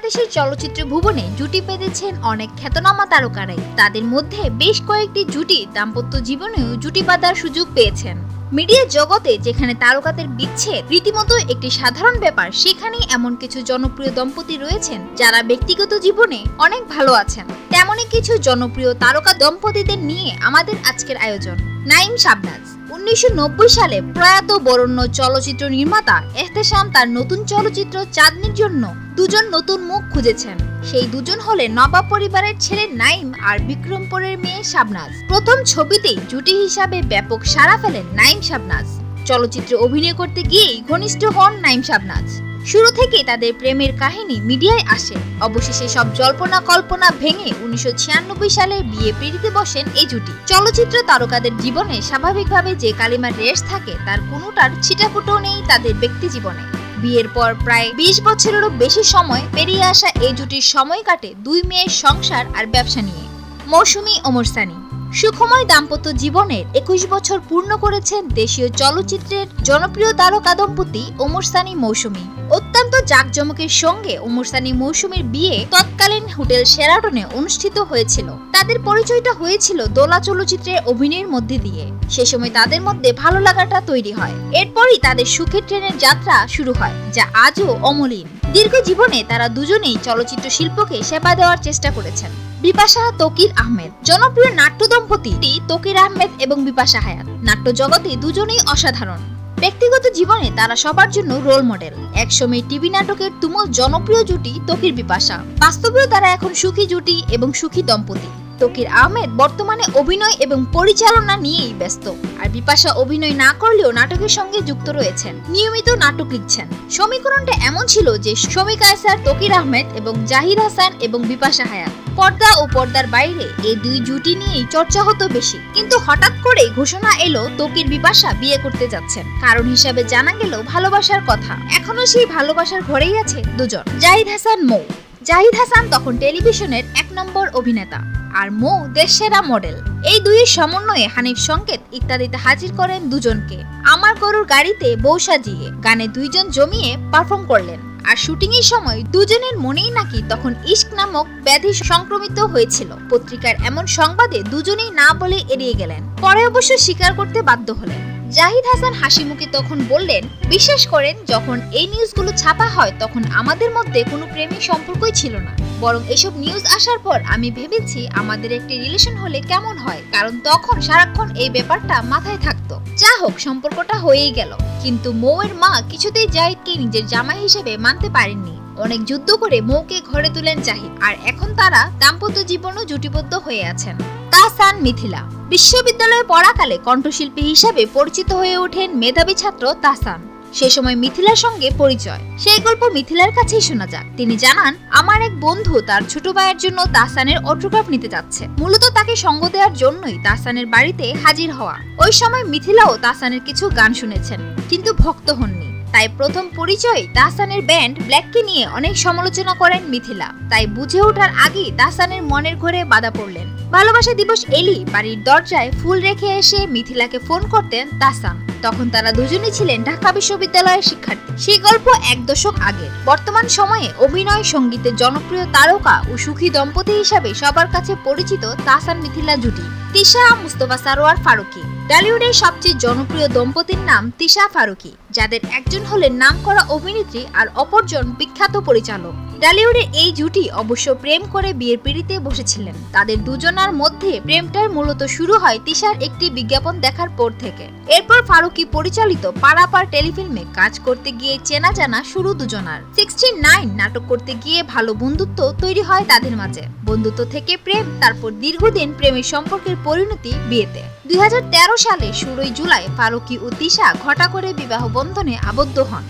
বাংলাদেশের চলচ্চিত্র ভুবনে জুটি পেতেছেন অনেক খ্যাতনামা তারকারাই। তাদের মধ্যে বেশ কয়েকটি জুটি দাম্পত্য জীবনেও জুটি বাঁধার সুযোগ পেয়েছেন। মিডিয়া জগতে যেখানে তারকাদের বিচ্ছেদ রীতিমতো একটি সাধারণ ব্যাপার, সেখানেই এমন কিছু জনপ্রিয় দম্পতি রয়েছেন যারা ব্যক্তিগত জীবনে অনেক ভালো আছেন। তেমনই কিছু জনপ্রিয় তারকা দম্পতিদের নিয়ে আমাদের আজকের আয়োজন। নাইম শাবনাজ। উনিশশো নব্বই সালে প্রয়াত বরণ্য চলচ্চিত্র নির্মাতা এহতেশাম তার নতুন চলচ্চিত্র চাঁদনির জন্য দুজন নতুন মুখ খুঁজেছেন। সেই দুজন হলে নবাব পরিবারের ছেলে নাইম আর বিক্রমপুরের মেয়ে শাবনাজ। প্রথম ছবিতেই জুটি হিসাবে ব্যাপক সাড়া ফেলেন নাইম শাবনাজ। চলচ্চিত্রে অভিনয় করতে গিয়েই ঘনিষ্ঠ হন নাইম শাবনাজ। শুরু থেকে তাদের প্রেমের কাহিনী মিডিয়ায় আসে। অবশেষে সব জল্পনা কল্পনা ভেঙে উনিশশো ছিয়ানব্বই সালে বিয়ে পিড়িতে বসেন এই জুটি। চলচ্চিত্র তারকাদের জীবনে স্বাভাবিকভাবে যে কালিমার রেশ থাকে, তার কোনোটার ছিটাফুটো নেই তাদের ব্যক্তি জীবনে। বিয়ের পর প্রায় বিশ বছরেরও বেশি সময় পেরিয়ে আসা এই জুটির সময় কাটে দুই মেয়ের সংসার আর ব্যবসা নিয়ে। মৌসুমী ওমরসানি। সুখময় দাম্পত্য জীবনের একুশ বছর পূর্ণ করেছেন দেশীয় চলচ্চিত্রের জনপ্রিয় তারকা দম্পতি ওমর সানি মৌসুমী। অত্যন্ত জাঁকজমকের সঙ্গে ওমর সানি মৌসুমীর বিয়ে তৎকালীন হোটেল সেরাটনে অনুষ্ঠিত হয়েছিল। তাদের পরিচয়টা হয়েছিল দোলা চলচ্চিত্রের অভিনয়ের মধ্যে দিয়ে। সে সময় তাদের মধ্যে ভালো লাগাটা তৈরি হয়। এরপরই তাদের সুখের ট্রেনের যাত্রা শুরু হয়, যা আজও অমলিন। দীর্ঘ জীবনে তারা দুজনেই চলচ্চিত্র শিল্পকে সেবা দেওয়ার চেষ্টা করেছেন। বিপাশা তকির আহমেদ। জনপ্রিয় নাট্য দম্পতি তকির আহমেদ এবং বিপাশা হায়াত। নাট্য জগতে দুজনেই অসাধারণ। ব্যক্তিগত জীবনে তারা সবার জন্য রোল মডেল। একসময় টিভি নাটকের তুমুল জনপ্রিয় জুটি তকির বিপাশা। বাস্তবেও তারা এখন সুখী জুটি এবং সুখী দম্পতি। তকির আহমেদ বর্তমানে অভিনয় এবং পরিচালনা নিয়েই ব্যস্ত। আর বিপাশা অভিনয় না করলেও নাটকের সঙ্গে যুক্ত রয়েছেন। নিয়মিত নাটক লিখছেন। সমীকরণটা এমন ছিল যে শমী কায়সার তকির আহমেদ এবং জাহিদ হাসান এবং বিপাশা হায়াত। পর্দা ও পর্দার বাইরে এই দুই জুটি নিয়েই চর্চা হতো বেশি। কিন্তু হঠাৎ করে ঘোষণা এলো, তকির বিপাশা বিয়ে করতে যাচ্ছেন। কারণ হিসাবে জানা গেল ভালোবাসার কথা। এখনও সেই ভালোবাসার ঘরেই আছে দুজন, জাহিদ হাসান মৌ। জাহিদ হাসান তখন টেলিভিশনের এক নম্বর অভিনেতা। আর মৌ দেশেরা মডেল। এই দুই সমন্বয়ে হানিফ সংকেত ইত্যাদিতে হাজির করেন দুজনকে। আমার গরুর গাড়িতে বউ সাজিয়ে গানে দুইজন জমিয়ে পারফর্ম করলেন। আর শুটিং এর সময় দুজনের মনেই নাকি তখন ইস্ক নামক ব্যাধি সংক্রমিত হয়েছিল। পত্রিকার এমন সংবাদে দুজনেই না বলে এড়িয়ে গেলেন। পরে অবশ্য স্বীকার করতে বাধ্য হলেন। জাহিদ হাসান হাসি মুখে তখন বললেন, বিশ্বাস করেন, যখন এই নিউজগুলো ছাপা হয়, তখন আমাদের মধ্যে কোনো প্রেমিক সম্পর্কই ছিল না। বরং এসব নিউজ আসার পর আমি ভেবেছি আমাদের একটি রিলেশন হলে কেমন হয়, কারণ তখন সারাক্ষণ এই ব্যাপারটা মাথায় থাকতো। যা হোক, সম্পর্কটা হয়েই গেল। কিন্তু মৌয়ের মা কিছুতেই জাহিদকে নিজের জামাই হিসেবে মানতে পারেননি। অনেক যুদ্ধ করে মৌকে ঘরে তুলেন জাহিদ, আর এখন তারা দাম্পত্য জীবনও জুটিবদ্ধ হয়ে আছেন। তাহসান মিথিলা, বিশ্ববিদ্যালয়ে পড়াকালে কণ্ঠশিল্পী হিসাবে পরিচিত হয়ে ওঠেন মেধাবী ছাত্র তাহসান সে সময় মিথিলার সঙ্গে পরিচয়। সেই গল্প মিথিলার কাছেই শোনা যাক। তিনি জানান, আমার এক বন্ধু তার ছোট ভাইয়ের জন্য তাহসানের অটোগ্রাফ নিতে যাচ্ছে। মূলত তাকে সঙ্গ দেওয়ার জন্যই তাহসানের বাড়িতে হাজির হওয়া। ওই সময় মিথিলাও তাহসানের কিছু গান শুনেছেন, কিন্তু ভক্ত হননি। তাই প্রথম পরিচয় তাহসানের ব্যান্ড ব্ল্যাককে নিয়ে অনেক সমালোচনা করেন মিথিলা। তাই বুঝে ওঠার আগেই তাহসানের মনের ঘরে বাধা পড়লেন। ভালোবাসা দিবস এলি বাড়ির দরজায় ফুল রেখে এসে মিথিলাকে ফোন করতেন তাহসান তখন তারা দুজনেই ছিলেন ঢাকা বিশ্ববিদ্যালয়ের শিক্ষার্থী। সেই গল্প এক দশক আগের বর্তমান সময়ে অভিনয়, সঙ্গীতের জনপ্রিয় তারকা ও সুখী দম্পতি হিসাবে সবার কাছে পরিচিত তাহসান মিথিলা জুটি। তিশা, মুস্তফা সারোয়ার ফারুকি। টলিউডের সবচেয়ে জনপ্রিয় দম্পতির নাম তিশা ফারুকি, যাদের একজন হলেন নামকরা অভিনেত্রী আর অপরজন বিখ্যাত পরিচালক। ডালিউডের এই জুটি অবশ্য প্রেম করে বিয়ের পিড়িতে বসেছিলেন। তাদের দুজনার মধ্যে প্রেমটার মূলত শুরু হয় তিশার একটি বিজ্ঞাপন দেখার পর থেকে। এরপর ফারুকি পরিচালিত পারাপার টেলিফিল্মে কাজ করতে গিয়ে চেনা জানা শুরু দুজনার। সিক্সটি নাইন নাটক করতে গিয়ে ভালো বন্ধুত্ব তৈরি হয় তাদের মাঝে। বন্ধুত্ব থেকে প্রেম, তারপর দীর্ঘদিন প্রেমের সম্পর্কের পরিণতি বিয়েতে। দুই হাজার তেরো সালে ষোলোই জুলাই ফারুকি ও তিশা ঘটা করে বিবাহ বন্ধনে আবদ্ধ হন।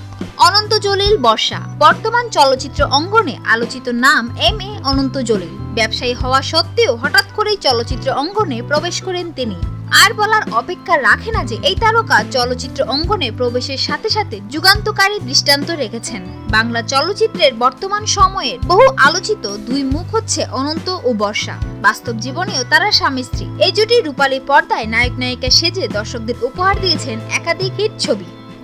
অনন্ত জলিল বর্ষা। বর্তমান চলচ্চিত্র অঙ্গনে আলোচিত নাম এম এ অনন্ত জলিল। ব্যবসায়ী হওয়া সত্ত্বেও হঠাৎ করেই চলচ্চিত্র অঙ্গনে প্রবেশ করেন তিনি। আর বলার অপেক্ষা রাখে না যে এই তারকা চলচ্চিত্র অঙ্গনে প্রবেশের সাথে সাথে যুগান্তকারী দৃষ্টান্ত রেখেছেন। বাংলা চলচ্চিত্রের বর্তমান সময়ের বহু আলোচিত দুই মুখ হচ্ছে অনন্ত ও বর্ষা। বাস্তব জীবনেও তারা স্বামী স্ত্রী। এই জুটি রূপালী পর্দায় নায়ক নায়িকা সেজে দর্শকদের উপহার দিয়েছেন একাধিক হিট ছবি।